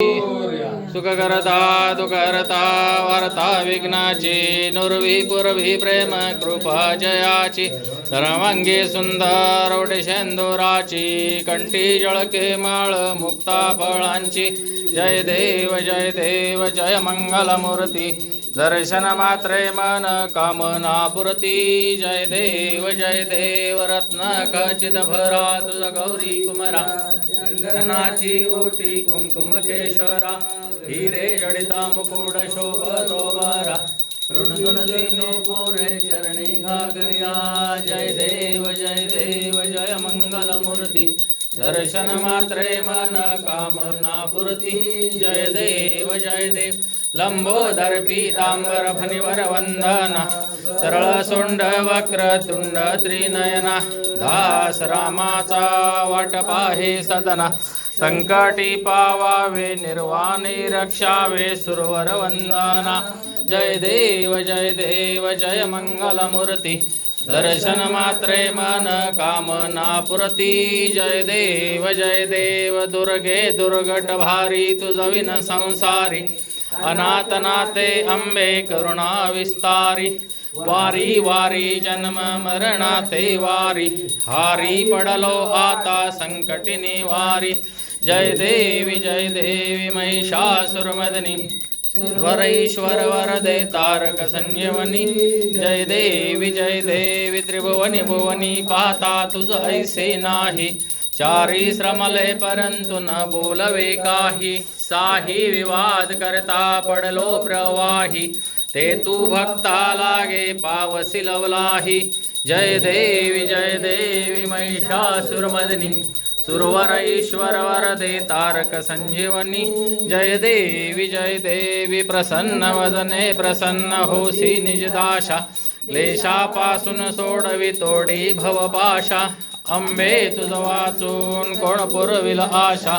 Yeah. सुख करता दुःख वार्ता विघ्नाची नुर्वी पुरवी प्रेम कृपा जयाची सर्वांगी सुंदर शेंदुराची कंठी जळके माळ मुक्ता फळांची जय देव जय देव जय मंगलमूर्ती दर्शन मात्रे मन कामना पुरती जय देव जय देव रत्न कचित भरा तुझ गौरी कुमरा चंदनाची ओटी कुमकुम केशरा हिरे जडिता मुकुट शोभतो बारा ऋणधुन पुरे चरणी घागर्या। जय देव जय देव जय मंगलमूर्ती। दर्शन मात्रे मन कामना पुरती जय देव जय देव। लंबोदर पीतांबर फणिवर वंदना। सरळ सोंड वक्र तुंड त्रिनयना। दास रामाचा वाट पाहे सदना। संकटी पावावे निर्वाणी रक्षावे सुरवर वंदना जय देव जय देव जय मंगलमूर्ती. दर्शन मात्रे मन कामना पुरती. जय देव जय देव दुर्गे दुर्गट भारी तुझविन संसारी. अनाथनाते अंबे करुणा विस्तारी. वारी वारी जन्म मरणाते वारी. हारी पडलो आता संकटिनी वारी जय देवी जय देवी महिषासुरमदनी। वरईश्वर वरदे तारक संयमनी जय देवी जय देवी त्रिभुवनी भुवनी पाहता तुझ ऐसे नाही। चारी श्रमले परंतु न बोलवे काही। साही विवाद करता पडलो प्रवाही। ते तू भक्ता लागे पावसी लवलाही। जय देवी जय देवी महिषासुरमदनी। सुरवर ईश्वर वरदे तारक संजीवनी। जय देवी जय देवी प्रसन्न वदने प्रसन्न होसी निजदाशा क्लेशापासून सोडवी तोडी भवपाशा अंबे तुझ वाचून कोण पुरविल आशा।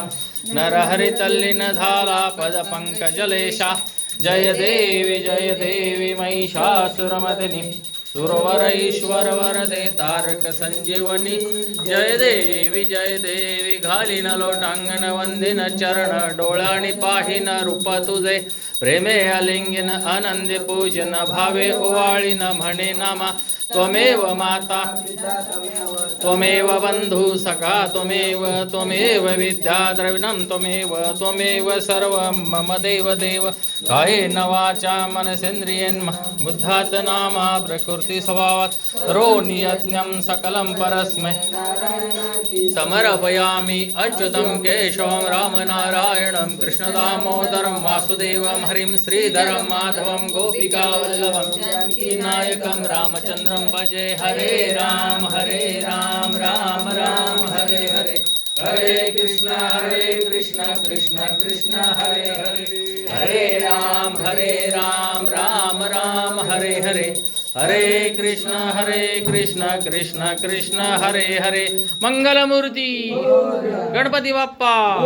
नरहरी तल्लीन झाला पद पंकजलेशा। जय देवी जय देवी महिषासुरमदिनी सुरवर ईश्वर वरदे तारक संजीवनी। जय देवी जय देवी घालीन लोटांगण वंदिन चरण डोळाणी पाहिन रूप तुझे। प्रेमे अलिंगिन आनंदी पूजन भावे ओवाळीन म्हणे नामा। त्वमेव माता। त्वमेव बन्धु सखा त्वमेव त्वमेव विद्या द्रविणं त्वमेव त्वमेव सर्वं। मम देव देव कायेन वाचा मनसेन्द्रियेन् बुद्धात् नामा प्रकृती स्वभावात् रो नियज्ञं सकलं परस्मै। समर्पयामि अच्युतं केशवं रामनारायणं कृष्णदामोदरं वासुदेवं हरिं श्रीधरं माधवं गोपिकावल्लभं नायकं रामचन्द्रं भजे हरे राम हरे राम राम राम हरे हरे। हरे कृष्ण हरे कृष्ण कृष्ण कृष्ण हरे हरे। हरे राम हरे राम राम राम हरे हरे। हरे कृष्ण हरे कृष्ण कृष्ण कृष्ण हरे हरे। मंगलमूर्ती। गणपती बाप्पा।